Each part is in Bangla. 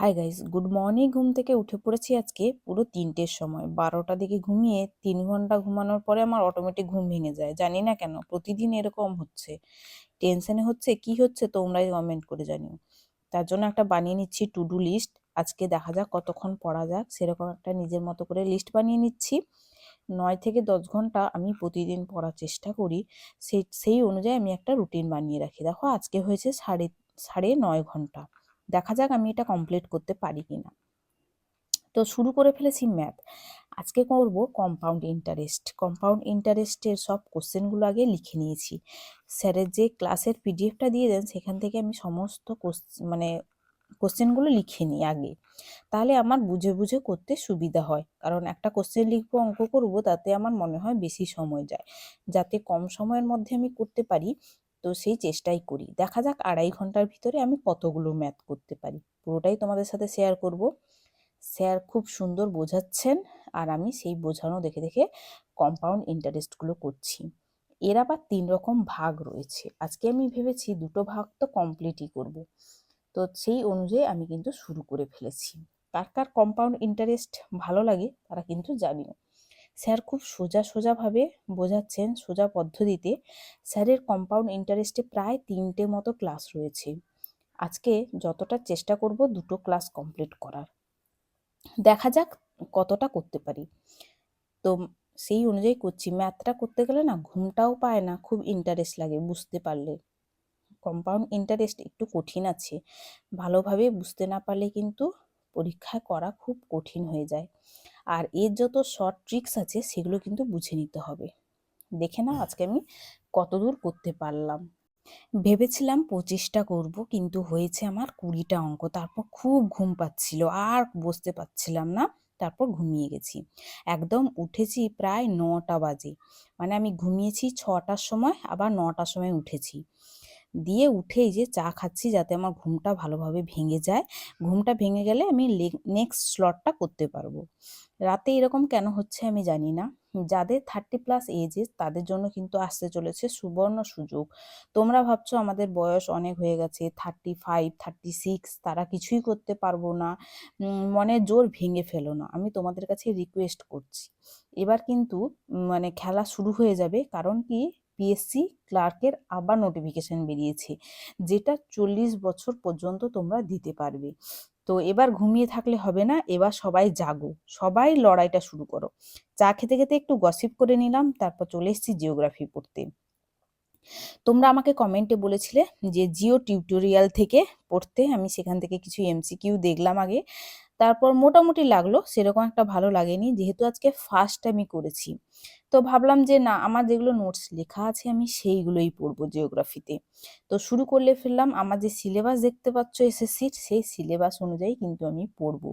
হাই গাইস গুড মর্নিং ঘুম থেকে উঠে পড়েছি আজকে পুরো তিনটের সময়। বারোটা দিকে ঘুমিয়ে তিন ঘণ্টা ঘুমানোর পরে আমার অটোমেটিক ঘুম ভেঙে যায়। জানি না কেন, প্রতিদিন এরকম হচ্ছে। টেনশনে হচ্ছে, কি হচ্ছে তোমরাই কমেন্ট করে জানিও। তার জন্য একটা বানিয়ে নিচ্ছি টু ডু লিস্ট আজকে দেখা যাক কতক্ষণ পড়া যাক। সেরকম একটা নিজের মতো করে লিস্ট বানিয়ে নিচ্ছি। নয় থেকে দশ ঘণ্টা আমি প্রতিদিন পড়ার চেষ্টা করি। সেই সেই অনুযায়ী আমি একটা রুটিন বানিয়ে রাখি। দেখো আজকে হয়েছে সাড়ে সাড়ে নয় ঘণ্টা। দেখা যাক আমি এটা কমপ্লিট করতে পারি কি না তো শুরু করে ফেলেছি ম্যাথ আজকে করব কম্পাউন্ড ইন্টারেস্ট কম্পাউন্ড ইন্টারেস্টের সব কোশ্চেনগুলো আগে লিখে নিয়েছি। স্যারের যে ক্লাসের পিডিএফটা দিয়ে দেন, সেখান থেকে আমি সমস্ত মানে কোশ্চেনগুলো লিখে নিই আগে। তাহলে আমার বুঝে বুঝে করতে সুবিধা হয়। কারণ একটা কোশ্চেন লিখব, অঙ্ক করব, তাতে আমার মনে হয় বেশি সময় যায়। যাতে কম সময়ের মধ্যে আমি করতে পারি। তো সেই চেষ্টাই করি। দেখা যাক আড়াই ঘণ্টার ভিতরে আমি কতগুলো ম্যাথ করতে পারি। পুরোটাই তোমাদের সাথে শেয়ার করব। স্যার খুব সুন্দর বোঝাচ্ছেন আর আমি সেই বোঝানো দেখে দেখে কম্পাউন্ড ইন্টারেস্টগুলো করছি। এর আবার তিন রকম ভাগ রয়েছে। আজকে আমি ভেবেছি দুটো ভাগ তো কমপ্লিটই করব। তো সেই অনুযায়ী আমি কিন্তু শুরু করে ফেলেছি। কার কার কম্পাউন্ড ইন্টারেস্ট ভালো লাগে তারা কিন্তু জানিও। স্যার খুব সোজা সোজাভাবে বোঝাচ্ছেন সোজা পদ্ধতিতে। স্যারের কম্পাউন্ড ইন্টারেস্টে প্রায় তিনটে মতো ক্লাস রয়েছে। আজকে যতটা চেষ্টা করব দুটো ক্লাস কমপ্লিট করার। দেখা যাক কতটা করতে পারি। তো সেই অনুযায়ী করছি। ম্যাথটা করতে গেলে না ঘুমটাও পায় না, খুব ইন্টারেস্ট লাগে বুঝতে পারলে। কম্পাউন্ড ইন্টারেস্ট একটু কঠিন আছে। ভালোভাবে বুঝতে না পারলে কিন্তু পরীক্ষায় করা খুব কঠিন হয়ে যায়। আর এর যত শর্ট ট্রিক্স আছে, সেগুলো কিন্তু বুঝে নিতে হবে। দেখে নাও আজকে আমি কতদূর করতে পারলাম। ভেবেছিলাম পঁচিশটা করব, কিন্তু হয়েছে আমার কুড়িটা অঙ্ক। তারপর খুব ঘুম পাচ্ছিল, আর বসতে পারছিলাম না। তারপর ঘুমিয়ে গেছি। একদম উঠেছি প্রায় নটা বাজে। মানে আমি ঘুমিয়েছি ছটার সময়, আবার নটার সময় উঠেছি। দিয়ে উঠেই যে চা খাচ্ছি যাতে আমার ঘুমটা ভালোভাবে ভেঙে যায়। ঘুমটা ভেঙে গেলে আমি নেক্সট স্লটটা করতে পারব। রাতে এরকম কেন হচ্ছে আমি জানি না। যাদের থার্টি প্লাস এজে তাদের জন্য কিন্তু আসতে চলেছে সুবর্ণ সুযোগ। তোমরা ভাবছ আমাদের বয়স অনেক হয়ে গেছে থার্টি ফাইভ থার্টি সিক্স তারা কিছুই করতে পারব না মনে জোর ভেঙে ফেলো না। আমি তোমাদের কাছে রিকোয়েস্ট করছি। এবার কিন্তু মানে খেলা শুরু হয়ে যাবে। কারণ কি? পিএসসি ক্লার্কের আবার নোটিফিকেশান বেরিয়েছে, যেটা চল্লিশ বছর পর্যন্ত তোমরা দিতে পারবে। তো এবার ঘুমিয়ে থাকলে হবে না, এবার সবাই জাগো, সবাই লড়াইটা শুরু করো। চা খেতে খেতে একটু গসিপ করে নিলাম, তারপর চলে এসেছি জিওগ্রাফি পড়তে। তোমরা আমাকে কমেন্টে বলেছিলে যে জিও টিউটোরিয়াল থেকে পড়তে আমি সেখান থেকে কিছু এমসিকিউ দেখলাম আগে। তারপর মোটামুটি লাগল, সেরকম একটা ভালো লাগেনি। যেহেতু আজকে ফার্স্ট আমি করেছি। তো ভাবলাম যে, না, আমার যেগুলো নোটস লেখা আছে, আমি সেইগুলোই পড়ব জিওগ্রাফিতে তো শুরু করলে ফেললাম, আমার যে সিলেবাস দেখতে পাচ্ছ এসএসসির সেই সিলেবাস অনুযায়ী কিন্তু আমি পড়ব।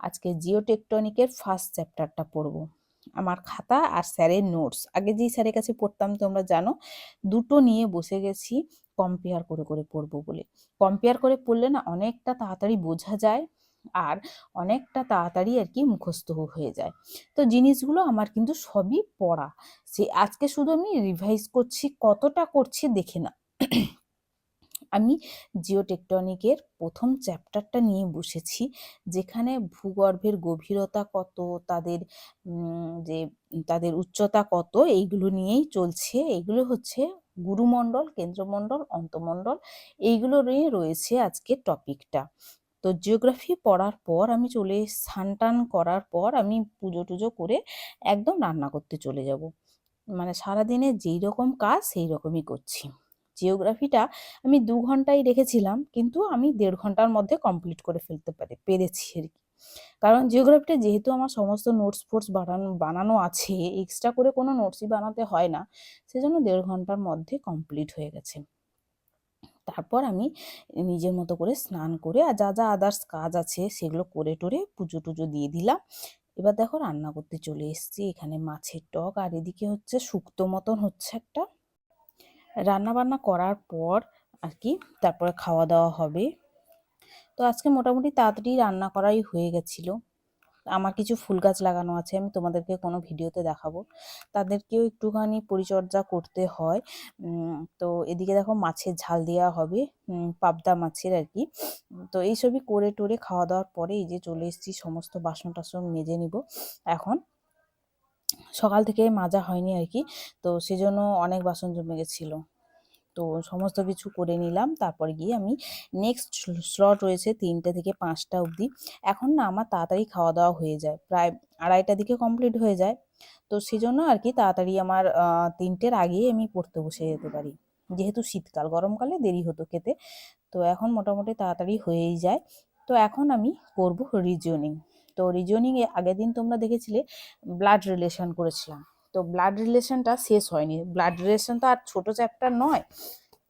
আজকে জিওটেকটনিকের ফার্স্ট চ্যাপ্টারটা পড়ব। আমার খাতা আর স্যারের নোটস আগে যেই স্যারের কাছে পড়তাম, তোমরা জানো, দুটো নিয়ে বসে গেছি কম্পেয়ার করে করে পড়ব বলে। কম্পেয়ার করে পড়লে না, অনেকটা তাড়াতাড়ি বোঝা যায়। আর অনেকটা তাড়াতাড়ি আর কি মুখস্থ হয়ে যায়। তো জিনিসগুলো আমার কিন্তু সবই পড়া। সে আজকে শুধু আমি রিভাইজ করছি, কতটা করছি দেখে না। আমি জিওটেকটনিকের প্রথম চ্যাপ্টারটা নিয়ে বসেছি, যেখানে ভূগর্ভের গভীরতা কত, তাদের যে তাদের উচ্চতা কত, এইগুলো নিয়েই চলছে। এইগুলো হচ্ছে গুরুমণ্ডল, কেন্দ্রমণ্ডল, অন্তমণ্ডল, এইগুলো নিয়ে রয়েছে আজকে টপিকটা তো জিওগ্রাফি পড়ার পর আমি চলে স্নান টান করার পর আমি পুজো টুজো করে একদম রান্না করতে চলে যাব। মানে সারাদিনে যেই রকম কাজ সেই রকমই করছি। জিওগ্রাফিটা আমি দু ঘন্টাই রেখেছিলাম কিন্তু আমি দেড় ঘণ্টার মধ্যে কমপ্লিট করে ফেলতে পারে, পেরেছি আর কি। কারণ জিওগ্রাফিটা যেহেতু আমার সমস্ত নোটস ফোটস বানানো বানানো আছে এক্সট্রা করে কোনো নোটসই বানাতে হয় না, সেজন্য দেড় ঘণ্টার মধ্যে কমপ্লিট হয়ে গেছে। তারপর আমি নিজের মতো করে স্নান করে আর যা যা আদার্স কাজ আছে সেগুলো করে টোরে পুজো টুজো দিয়ে দিলাম। এবার দেখো রান্না করতে চলে এসেছি। এখানে মাছের টক আর এদিকে হচ্ছে শুক্তো মতন হচ্ছে একটা। রান্না বান্না করার পর আর কি তারপরে খাওয়া দাওয়া হবে। তো আজকে মোটামুটি তাড়াতাড়ি রান্না করাই হয়ে গেছিল। আমার কিছু ফুল গাছ লাগানো আছে, আমি তোমাদেরকে কোনো ভিডিওতে দেখাবো। তাদেরকেও একটুখানি পরিচর্যা করতে হয়। তো এদিকে দেখো মাছের ঝাল দেওয়া হবে পাবদা মাছের আর কি। তো এইসবই করে টোরে খাওয়া দাওয়ার পরে এই যে চলে এসেছি, সমস্ত বাসন টাসন মেজে নিব। এখন সকাল থেকে মাজা হয়নি আর কি, তো সেজন্য অনেক বাসন জমে গেছিল। তো সমস্ত কিছু করে নিলাম। তারপর গিয়ে আমি নেক্সট স্লট রয়েছে তিনটে থেকে পাঁচটা অবধি। এখন না আমার তাড়াতাড়ি খাওয়া দাওয়া হয়ে যায়। প্রায় আড়াইটা দিকে কমপ্লিট হয়ে যায়। তো সেজন্য আর কি তাড়াতাড়ি আমার তিনটের আগেই আমি পড়তে বসে যেতে পারি। যেহেতু শীতকাল, গরমকালে দেরি হতো খেতে। তো এখন মোটামুটি তাড়াতাড়ি হয়েই যায়। তো এখন আমি করব রিজনিং তো রিজনিং এ আগের দিন তোমরা দেখেছিলে ব্লাড রিলেশন করেছিলাম। তো ব্লাড রিলেশনটা শেষ হয়নি। ব্লাড রিলেশন তো আর ছোট চ্যাপ্টার নয়।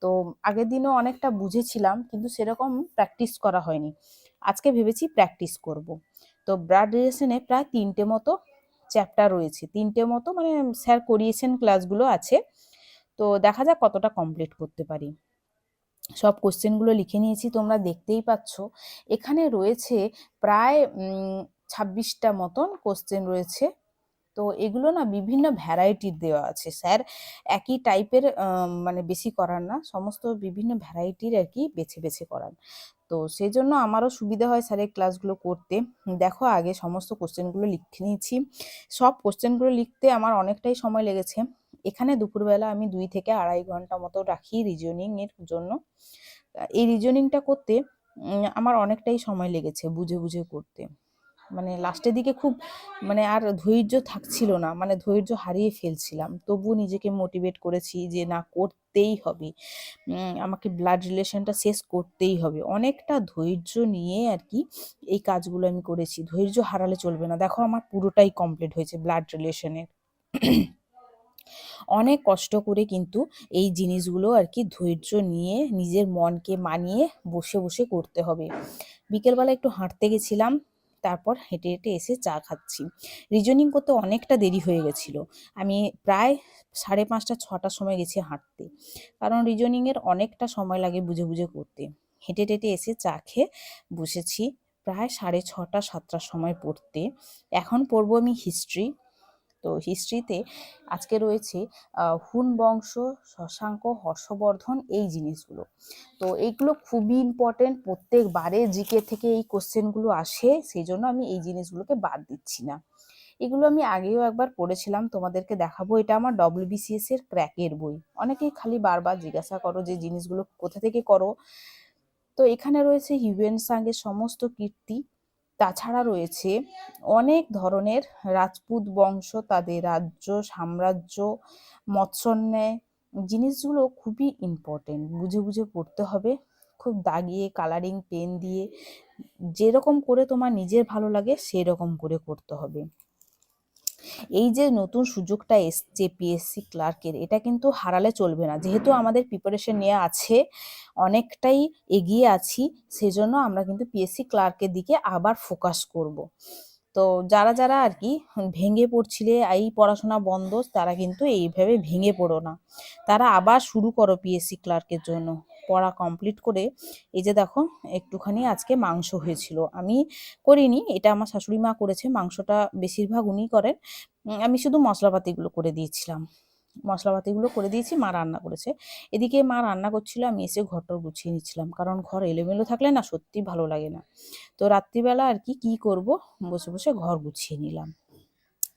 তো আগের দিনও অনেকটা বুঝেছিলাম, কিন্তু সেরকম প্র্যাকটিস করা হয়নি। আজকে ভেবেছি প্র্যাকটিস করব। তো ব্লাড রিলেশনে প্রায় তিনটে মতো চ্যাপ্টার রয়েছে। তিনটে মতো মানে স্যার করিয়েছেন ক্লাসগুলো আছে। তো দেখা যাক কতটা কমপ্লিট করতে পারি। সব কোশ্চেনগুলো লিখে নিয়েছি, তোমরা দেখতেই পাচ্ছ। এখানে রয়েছে প্রায় ছাব্বিশটা মতন কোশ্চেন রয়েছে। তো এগুলো না বিভিন্ন ভ্যারাইটির দেওয়া আছে। স্যার, একই টাইপের মানে বেশি করান না, সমস্ত বিভিন্ন ভ্যারাইটির আর কি বেছে বেছে করান। তো সেই জন্য আমারও সুবিধা হয় স্যারের ক্লাসগুলো করতে। দেখো আগে সমস্ত কোশ্চেনগুলো লিখে নিয়েছি। সব কোশ্চেনগুলো লিখতে আমার অনেকটাই সময় লেগেছে। এখানে দুপুরবেলা আমি দুই থেকে আড়াই ঘণ্টা মতো রাখি রিজনিং এর জন্য। এই রিজনিংটা করতে আমার অনেকটাই সময় লেগেছে বুঝে বুঝে করতে। মানে লাস্টের দিকে খুব মানে আর ধৈর্য থাকছিল না মানে ধৈর্য হারিয়ে ফেলছিলাম। তবুও নিজেকে মোটিভেট করেছি যে না, করতেই হবে। আমাকে ব্লাড রিলেশনটা শেষ করতেই হবে। অনেকটা ধৈর্য নিয়ে আর কি এই কাজগুলো আমি করেছি। ধৈর্য হারালে চলবে না। দেখো, আমার পুরোটাই কমপ্লিট হয়েছে ব্লাড রিলেশনের অনেক কষ্ট করে কিন্তু এই জিনিসগুলো আর কি ধৈর্য নিয়ে নিজের মনকে মানিয়ে বসে বসে করতে হবে। বিকেলবেলা একটু হাঁটতে গেছিলাম। তারপর হেঁটে হেঁটে এসে চা খাচ্ছি। রিজনিং করতে অনেকটা দেরি হয়ে গেছিল। আমি প্রায় সাড়ে পাঁচটা ছটার সময় গেছি হাঁটতে। কারণ রিজনিংয়ের অনেকটা সময় লাগে বুঝে বুঝে করতে। হেঁটে হেঁটে এসে চা খেয়ে বসেছি প্রায় সাড়ে ছটা সাতটার সময় পড়তে। এখন পড়ব আমি হিস্ট্রি তো হিস্ট্রিতে আজকে রয়েছে হুন বংশ, শশাঙ্ক, হর্ষবর্ধন এই জিনিসগুলো। তো এইগুলো খুবই ইম্পর্টেন্ট প্রত্যেকবারে জিকে থেকে এই কোশ্চেনগুলো আসে, সেই জন্য আমি এই জিনিসগুলোকে বাদ দিচ্ছি না। এগুলো আমি আগেও একবার পড়েছিলাম, তোমাদেরকে দেখাবো, এটা আমার ডব্লিউবিসিএস এর ক্র্যাকের বই। অনেকেই খালি বারবার জিজ্ঞাসা করো যে, জিনিসগুলো কোথা থেকে করো? তো এখানে রয়েছে হিউয়েন সাঙ্গের সমস্ত কীর্তি তাছাড়া রয়েছে অনেক ধরনের রাজপুত বংশ, তাদের রাজ্য, সাম্রাজ্য মৎস্যন্যায় জিনিসগুলো খুবই ইম্পর্টেন্ট বুঝে বুঝে পড়তে হবে। খুব দাগিয়ে কালারিং পেন দিয়ে যেরকম করে তোমার নিজের ভালো লাগে, সেরকম করে করতে হবে। এই যে নতুন সুযোগটা এসছে পিএসসি ক্লার্কের এটা কিন্তু হারালে চলবে না। যেহেতু আমাদের প্রিপারেশন নেওয়া আছে, অনেকটাই এগিয়ে আছি, সেজন্য আমরা কিন্তু পিএসসি ক্লার্কের দিকে আবার ফোকাস করব। তো যারা যারা আর কি ভেঙে পড়ছিলে, এই পড়াশোনা বন্ধ, তারা কিন্তু এইভাবে ভেঙে পড়ো না। তারা আবার শুরু করো পিএসসি ক্লার্কের জন্য। পড়া কমপ্লিট করে এই যে দেখো, একটুখানি আজকে মাংস হয়েছিল। আমি করিনি, এটা আমার শাশুড়ি মা করেছে, মাংসটা বেশিরভাগ উনি করেন। আমি শুধু মশলাপাতিগুলো করে দিয়েছিলাম। মশলাপাতিগুলো করে দিয়েছি, মা রান্না করেছে। এদিকে মা রান্না করছিল, আমি এসে ঘরটা গুছিয়ে নিচ্ছিলাম, কারণ ঘর এলোমেলো থাকলে না সত্যি ভালো লাগে না। তো রাত্রিবেলা আর কি কি করব? বসে বসে ঘর গুছিয়ে নিলাম।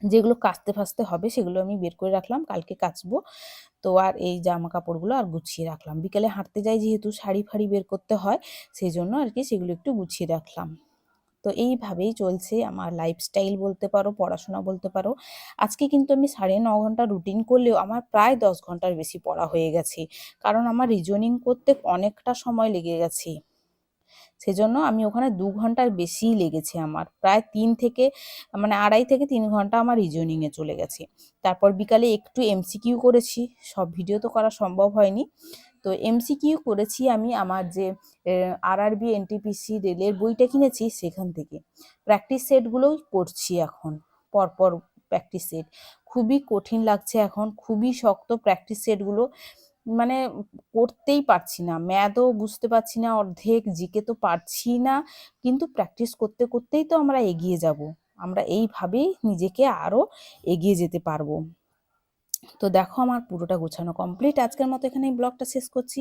যেগুলো কাচতে ফাচতে হবে সেগুলো আমি বের করে রাখলাম, কালকে কাচবো। তো আর এই জামা কাপড়গুলো আর গুছিয়ে রাখলাম। বিকেলে হাঁটতে যাই যেহেতু শাড়ি ফাড়ি বের করতে হয় সেই জন্য আর কি সেগুলো একটু গুছিয়ে রাখলাম। তো এইভাবেই চলছে আমার লাইফস্টাইল বলতে পারো, পড়াশোনা বলতে পারো। আজকে কিন্তু আমি সাড়ে ন ঘণ্টা রুটিন করলেও আমার প্রায় দশ ঘণ্টার বেশি পড়া হয়ে গেছে। কারণ আমার রিজনিং করতে অনেকটা সময় লেগে গেছে। সেজন্য আমি ওখানে দু ঘণ্টার বেশিই লেগেছে আমার। প্রায় তিন থেকে মানে আড়াই থেকে তিন ঘণ্টা আমার রিজনিংয়ে চলে গেছে। তারপর বিকালে একটু এমসিকিউ করেছি, সব ভিডিও তো করা সম্ভব হয়নি। তো এমসিকিউ করেছি আমি আমার যে আরআরবি এনটিপিসি রেলের বইটা কিনেছি সেখান থেকে। প্র্যাকটিস সেটগুলোই করছি এখন, পরপর প্র্যাকটিস সেট খুবই কঠিন লাগছে এখন, খুবই শক্ত প্র্যাকটিস সেটগুলো মানে করতেই পারছি না। ম্যাথও বুঝতে পারছি না, অর্ধেক জিকে তো পারছি না, কিন্তু প্র্যাকটিস করতে করতেই তো আমরা এগিয়ে যাব। আমরা এইভাবেই নিজেকে আরও এগিয়ে যেতে পারব। তো দেখো আমার পুরোটা গোছানো কমপ্লিট আজকের মতো এখানে ব্লগটা শেষ করছি।